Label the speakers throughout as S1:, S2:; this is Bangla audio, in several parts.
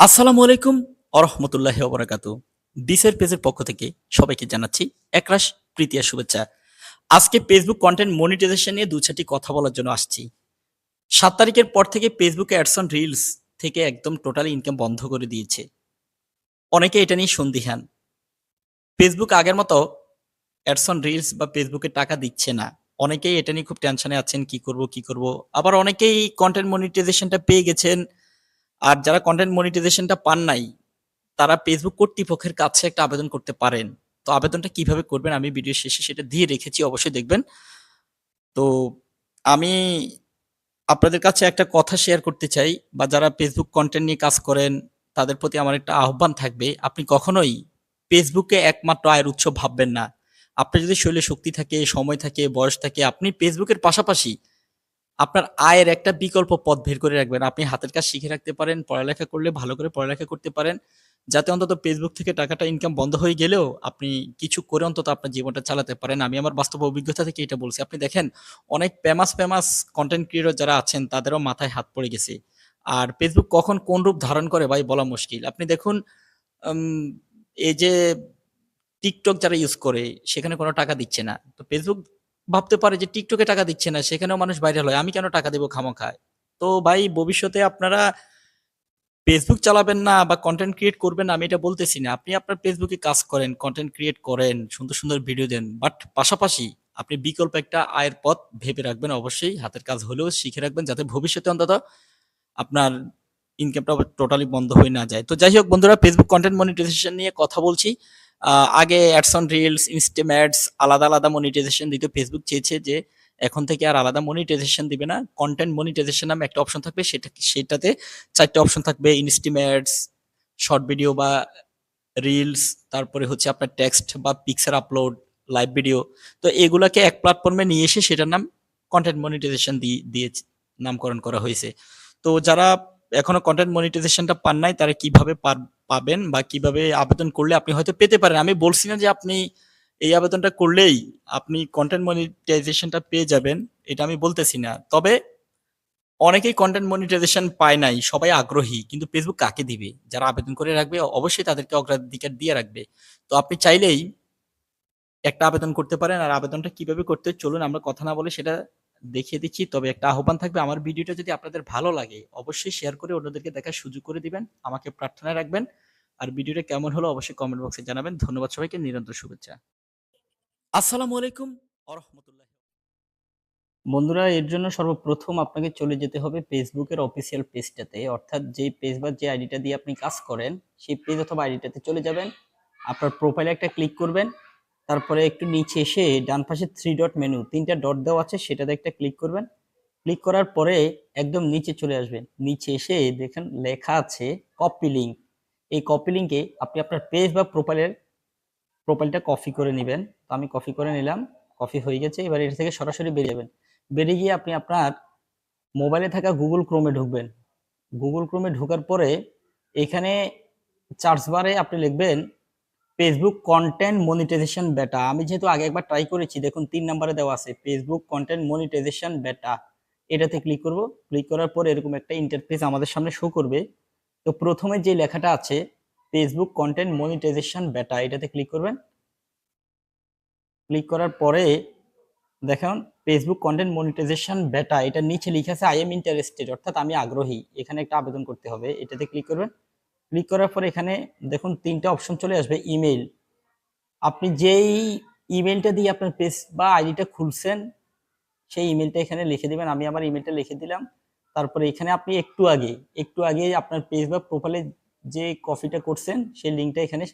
S1: আসসালামু আলাইকুম আরহামতুল্লাহি ওবরাকাতু। ডিসের পেজের পক্ষ থেকে সবাইকে জানাচ্ছি একরাশ প্রীতি আর শুভেচ্ছা। আজকে ফেসবুক কন্টেন্ট মনিটাইজেশন নিয়ে দু চারটি কথা বলার জন্য আসছি। সাত তারিখের পর থেকে ফেসবুকে অ্যাডসন রিলস থেকে একদম টোটালি ইনকাম বন্ধ করে দিয়েছে। অনেকে এটা নিয়ে সন্দিহান। ফেসবুক আগের মতো অ্যাডসন রিলস বা ফেসবুকে টাকা দিচ্ছে না। অনেকেই এটা নিয়ে খুব টেনশনে আছেন, কি করব কি করব? আবার অনেকেই কন্টেন্ট মনিটাইজেশনটা পেয়ে গেছেন। আর যারা কন্টেন্ট মনিটাইজেশনটা পান নাই, তারা ফেসবুক কর্তৃপক্ষের কাছে একটা আবেদন করতে পারেন। তো আবেদনটা কীভাবে করবেন আমি ভিডিও শেষে সেটা দিয়ে রেখেছি, অবশ্যই দেখবেন। তো আমি আপনাদের কাছে একটা কথা শেয়ার করতে চাই, বা যারা ফেসবুক কন্টেন্ট নিয়ে কাজ করেন, তাদের প্রতি আমার একটা আহ্বান থাকবে, আপনি কখনোই ফেসবুকে একমাত্র আয়ের উৎস ভাববেন না। আপনার যদি শরীরে শক্তি থাকে, সময় থাকে, বয়স থাকে, আপনি ফেসবুকের পাশাপাশি আপনার আয়ের একটা বিকল্প পথ বের করে রাখবেন। আপনি হাতের কাজ শিখে রাখতে পারেন, পড়ালেখা করলে ভালো করে পড়ালেখা করতে পারেন। যাতে অন্তত ফেসবুক থেকে টাকাটা ইনকাম বন্ধ হয়ে গেলেও আপনি কিছু করে অন্তত আপনার জীবনটা চালাতে পারেন। আমি আমার বাস্তব অভিজ্ঞতা থেকে এটা বলছি। আপনি দেখেন, অনেক ফেমাস ফেমাস কন্টেন্ট ক্রিয়েটর যারা আছেন, তাদেরও মাথায় হাত পড়ে গেছে। আর ফেসবুক কখন কোন রূপ ধারণ করে ভাই বলা মুশকিল। আপনি দেখুন এই যে টিকটক যারা ইউজ করে, সেখানে কোনো টাকা দিচ্ছে না। তো ফেসবুক ভাবতে পারে যে টিকটকে টাকা দিচ্ছে না, সেখানেও মানুষ ভাইরাল হয়। আমি কেন টাকা দেবো খামোখায় তো ভাই, ভবিষ্যতে আপনারা ফেসবুক চালাবেন না বা কন্টেন্ট ক্রিয়েট করবেন না, আমি এটা বলতেছি না। আপনি আপনার ফেসবুকে কাজ করেন কন্টেন্ট ক্রিয়েট করেন, সুন্দর সুন্দর ভিডিও দেন। বাট পাশাপাশি আপনি বিকল্প একটা আয়ের পথ ভেবে রাখবেন অবশ্যই। হাতের কাজ হলেও শিখে রাখবেন যাতে ভবিষ্যতে অন্তত আপনার ইনকামটা টোটালি বন্ধ হয়ে না যায়। তো যাই হোক বন্ধুরা ফেসবুক কন্টেন্ট মনিটাইজেশন নিয়ে কথা বলছি। আগে অ্যাডস অন রিলস ইনস্টাম আলাদা আলাদা মনিটাইজেশন দিতে। ফেসবুক চেয়েছে যে এখন থেকে আর আলাদা মনিটাইজেশন দিবে না। কন্টেন্ট মনিটাইজেশন নামে একটা অপশন থাকবে। সেটা সেটাতে চারটে অপশন থাকবে। ইনস্টিম অ্যাডস শর্ট ভিডিও বা রিলস তারপরে হচ্ছে আপনার টেক্সট বা পিকচার আপলোড লাইভ ভিডিও তো এগুলাকে এক প্ল্যাটফর্মে নিয়ে এসে সেটার নাম কন্টেন্ট মনিটাইজেশন দিয়ে নামকরণ করা হয়েছে। তো যারা এখনও কন্টেন্ট মনিটাইজেশনটা পান নাই, তারা কীভাবে পাবেন বা কীভাবে আবেদন করলে আপনি হয়তো পেতে পারেন। আমি বলছি না যে আপনি এই আবেদনটা করলেই আপনি কন্টেন্ট মনিটাইজেশনটা পেয়ে যাবেন, এটা আমি বলতেছি না। তবে অনেকেই কন্টেন্ট মনিটাইজেশন পায় নাই, সবাই আগ্রহী, কিন্তু ফেসবুক কাকে দিবে? যারা আবেদন করে রাখবে, অবশ্যই তাদেরকে অগ্রাধিকার দিয়ে রাখবে। তো আপনি চাইলেই একটা আবেদন করতে পারেন, আর আবেদনটা কীভাবে করতে চলুন আমরা কথা না বলে সেটা দেখিয়ে দিচ্ছি। তবে একটা আহ্বান থাকবে আমার ভিডিওটা যদি আপনাদের ভালো লাগে অবশ্যই শেয়ার করে অন্যদেরকে দেখার সুযোগ করে দিবেন আমাকে প্রার্থনায় রাখবেন। আর ভিডিওটা কেমন হলো অবশ্যই কমেন্ট বক্সে জানাবেন। ধন্যবাদ সবাইকে নিরন্তর শুভেচ্ছা। আসসালামু আলাইকুম আরহামতুল্লাহ বন্ধুরা এর জন্য সর্বপ্রথম আপনাকে চলে যেতে হবে ফেসবুকের অফিসিয়াল পেজটাতে অর্থাৎ যে পেজ বা যে আইডিটা দিয়ে আপনি কাজ করেন সেই পেজ অথবা আইডিটাতে চলে যাবেন। আপনার প্রোফাইলে একটা ক্লিক করবেন। তারপরে একটু নিচে এসে ডান পাশে থ্রি ডট মেনু তিনটা ডট দেওয়া আছে, সেটাতে একটা ক্লিক করবেন। ক্লিক করার পরে একদম নিচে চলে আসবেন। নিচে এসে দেখেন লেখা আছে কপি লিঙ্ক এই কপি লিঙ্কে আপনি আপনার পেজ বা প্রোফাইলের প্রোফাইলটা কপি করে নেবেন। তো আমি কপি করে নিলাম কপি হয়ে গেছে, এবার এটা থেকে সরাসরি বেরিয়ে যাবেন। বেরিয়ে গিয়ে আপনি আপনার মোবাইলে থাকা গুগল ক্রোমে ঢুকবেন। গুগল ক্রোমে ঢোকার পরে এখানে সার্চ বারে আপনি লিখবেন ফেসবুক কন্টেন্ট মনিটাইজেশন বেটা আমি যেহেতু আগে একবার ট্রাই করেছি, দেখুন তিন নম্বরে দেওয়া আছে ফেসবুক কন্টেন্ট মনিটাইজেশন বেটা এটাতে ক্লিক করব। ক্লিক করার পর এরকম একটা ইন্টারফেস আমাদের সামনে শো করবে। তো প্রথমে যে লেখাটা আছে ফেসবুক কন্টেন্ট মনিটাইজেশন বেটা এটাতে ক্লিক করবেন। ক্লিক করার পরে দেখুন ফেসবুক কন্টেন্ট মনিটাইজেশন বেটা এটা নিচে লিখে আছে আই এম ইন্টারেস্টেড অর্থাৎ আমি আগ্রহী। এখানে একটা আবেদন করতে হবে, এটাতে ক্লিক করবেন। ক্লিক করার পরে এখানে দেখুন তিনটা অপশন চলে আসবে ইমেল আপনি যেই ইমেলটা দিয়ে আপনার পেজ বা আইডিটা খুলছেন, সেই ইমেলটা এখানে লিখে দিবেন। আমি আমার ইমেলটা লিখে দিলাম। তারপরে এখানে আপনি একটু আগে একটু আগে আপনার পেজ বা প্রোফাইলে যে কপিটা করছেন, সেই লিঙ্কটা এখানে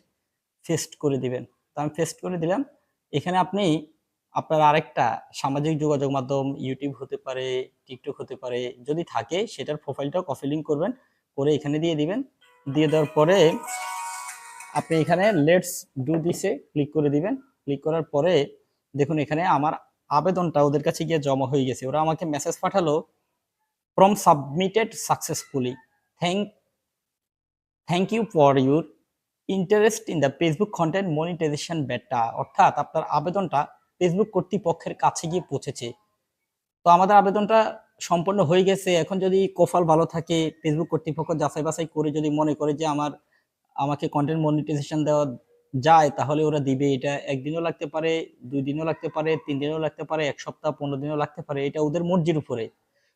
S1: ফেস্ট করে দিবেন। তো আমি ফেস্ট করে দিলাম। এখানে আপনি আপনার আরেকটা সামাজিক যোগাযোগ মাধ্যম ইউটিউব হতে পারে টিকটক হতে পারে, যদি থাকে, সেটার প্রোফাইলটাও কপি লিঙ্ক করবেন, করে এখানে দিয়ে দিবেন। দিয়ে দেওয়ার পরে আপনি এখানে লেটস ডু দিসে ক্লিক করে দিবেন। ক্লিক করার পরে দেখুন এখানে আমার আবেদনটা ওদের কাছে গিয়ে জমা হয়ে গেছে। ওরা আমাকে মেসেজ পাঠালো form submitted successfully thank thank you for your interest in the Facebook content monetization beta অর্থাৎ আপনার আবেদনটা ফেসবুক কর্তৃপক্ষের কাছে গিয়ে পৌঁছেছে। তো আমাদের আবেদনটা সম্পন্ন হয়ে গেছে। এখন যদি কোফাল ভালো থাকে ফেসবুক কর্তৃপক্ষ যাচাই বাছাই করে যদি মনে করে যে আমার, আমাকে কন্টেন্ট মনিটাইজেশন দেওয়া যায়, তাহলে ওরা দিবে। এটা একদিনও লাগতে পারে, দুই দিনও লাগতে পারে, তিন দিনও লাগতে পারে, এক সপ্তাহ, পনেরো দিনও লাগতে পারে। এটা ওদের মর্জির উপরে।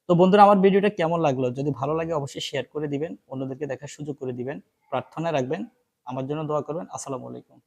S1: তো বন্ধুরা, আমার ভিডিওটা কেমন লাগল? যদি ভালো লাগে অবশ্যই শেয়ার করে দিবেন। অন্যদেরকে দেখার সুযোগ করে দিবেন। প্রার্থনা রাখবেন। আমার জন্য দোয়া করবেন। আসসালামু আলাইকুম।